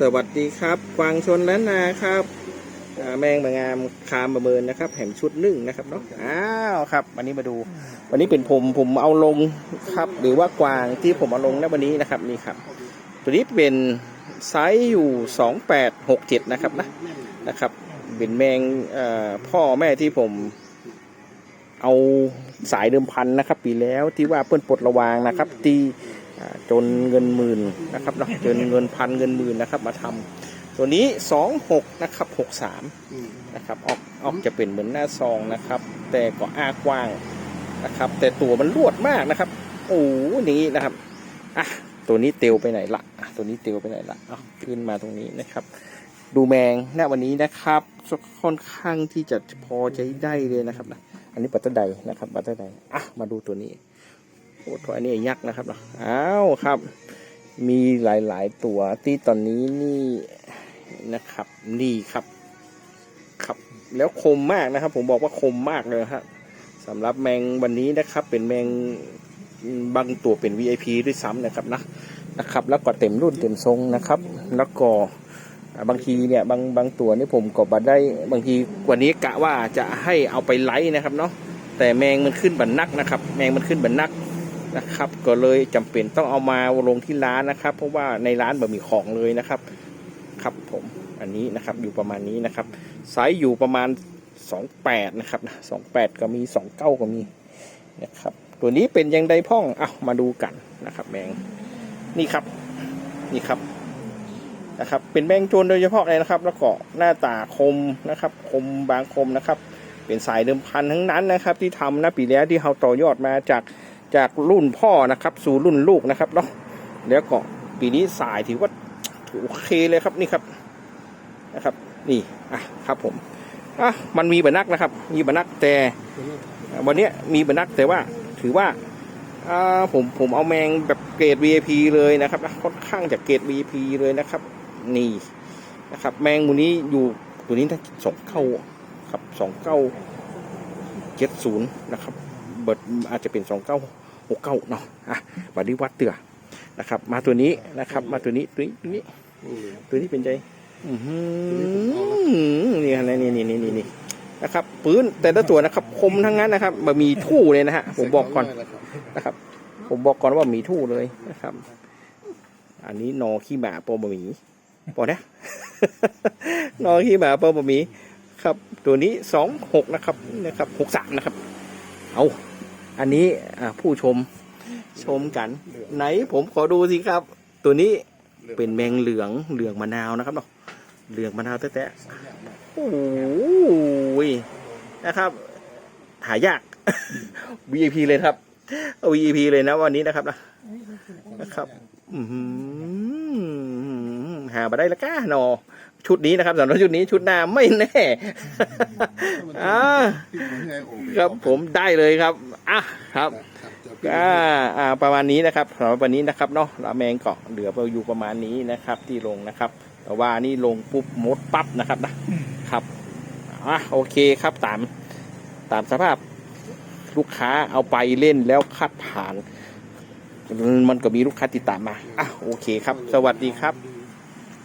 สวัสดีครับกวางชนล้านนาครับแมงบางงามคามประเมินนะครับแหมชุดนึ่งนะครับเนาะอ้าวครับวันนี้มาดู วันนี้เป็นผมผมเอาลงครับ หรือว่ากวางที่ผมเอาลงในวันนี้นะครับนี่ครับ ตัวนี้เป็นไซส์อยู่2867นะครับนะนะครับ เป็นแมงพ่อแม่ที่ผมเอาสายเดิมพันนะครับ ปีแล้วที่ว่าเปิ้นปลดระวางนะครับ ที่ จนเงินหมื่นนะครับเนาะจนเงินพันเงินหมื่นนะครับ มาทำตัวนี้26นะครับ63นะครับออกออกจะเป็นเหมือนหน้าซองนะครับ แต่ก็อ้ากว้างนะครับ แต่ตัวมันรวดมากนะครับโอ้โหอย่างนี้นะครับอะตัวนี้เตียวไปไหนละอะตัวนี้เตียวไปไหนละเอาขึ้นมาตรงนี้นะครับ ดูแมงณวันนี้นะครับค่อนข้างที่จะพอใจได้เลยนะครับนะอันนี้ปัตตไดนะครับปัตตไดอะมาดูตัวนี้โอ้ตัวอันนี้ยักษ์นะครับเนาะอ้าวครับ มีหลาย ๆ ตัวที่ตอนนี้นี่นะครับ นี่ครับ ครับแล้วคมมากนะครับ ผมบอกว่าคมมากเลยครับสำหรับแมงวันนี้นะครับ เป็นแมงบางตัวเป็น VIP ด้วยซ้ำนะครับนะนะครับ แล้วก็เต็มรุ่นเต็มทรงนะครับ แล้วก็อ่าบางทีเนี่ยบางบางตัวนี่ผมก็บัดได้บางทีวันนี้กะว่าจะให้เอาไปไลฟ์นะครับเนาะแต่แมงมันขึ้นบันนักนะครับ แมงมันขึ้นบันนัก นะครับ ก็เลยจำเป็นต้องเอามาลงที่ร้านนะครับ เพราะว่าในร้านแบบมีของเลยนะครับ ครับผมอันนี้นะครับอยู่ประมาณนี้นะครับไซส์อยู่ประมาณ 28 นะครับ28 ก็มี 29 ก็มีนะครับ ตัวนี้เป็นยังไดพ่องเอะมาดูกันนะครับแมงนี่ครับนี่ครับนะครับ เป็นแมงโจรโดยเฉพาะเลยนะครับ แล้วก็หน้าตาคมนะครับ คมบางคมนะครับ เป็นสายเดิมพันทั้งนั้นนะครับ ที่ทำนะปีแล้วที่เขาต่อยอดมาจาก จากรุ่นพ่อนะครับ สู่รุ่นลูกนะครับเนาะแล้วก็ปีนี้สายถือว่าถือโอเคเลยครับนี่ครับนะครับ นี่อะครับผมอะมันมีบันักนะครับ มีบันักแต่วันนี้มีบันักแต่ว่าถือว่าอ่าผมผมเอาแมงแบบเกรด VIP เลยนะครับค่อนข้างจะเกรด VIP เลยนะครับ นี่นะครับ แมงมูนี้อยู่ตัวนี้ถ้าสองเข้าครับสองเก้าเจ็ดศูนย์นะครับ เบิดอาจจะเป็นสองเก้า หกเก้าเนาะอะบัดนี้วัดเตือนะครับ มาตัวนี้นะครับ มาตัวนี้ตัวนี้ตัวนี้ตัวนี้เป็นใจอือหือนี่ฮะนี่นี่นี่นี่นี่นะครับปืนแต่ละตัวนะครับ คมทั้งนั้นนะครับบะมีทู่เลยนะฮะผมบอกก่อนนะครับ ผมบอกก่อนว่ามีทู่เลยนะครับ อันนี้นอขี้หมาโปบะหมี่ปอนะนอขี้หมาโปบะหมี่ครับ ตัวนี้สองหกนะครับนะครับหกสามนะครับ เอา อันนี้อผู้ชมชมกัน ไหนผมขอดูสิครับ ตัวนี้เป็นแมงเหลืองเหลืองมะนาวนะครับเนาะเหลืองมะนาวแท้ๆโอ้โหนะครับ หายาก VIP เลยครับ VIP เลยนะวันนี้นะครับนะนะครับหามาได้ล้วก้าหนอชุดนี้นะครับสำหรับชุดนี้ชุดหน้าไม่แน่ครับผมได้เลยครับ อะครับอ่าอ่าประมาณนี้นะครับสำหรับวันนี้นะครับเนาะราแมงเกาะเหลือไปอยู่ประมาณนี้นะครับ ที่ลงนะครับแต่ว่านี่ลงปุ๊บมดปั๊บนะครับนะครับอะโอเคครับตามตามสภาพลูกค้าเอาไปเล่นแล้วคัดผ่าน มันก็มีลูกค้าติดตามมาอะโอเคครับ สวัสดีครับ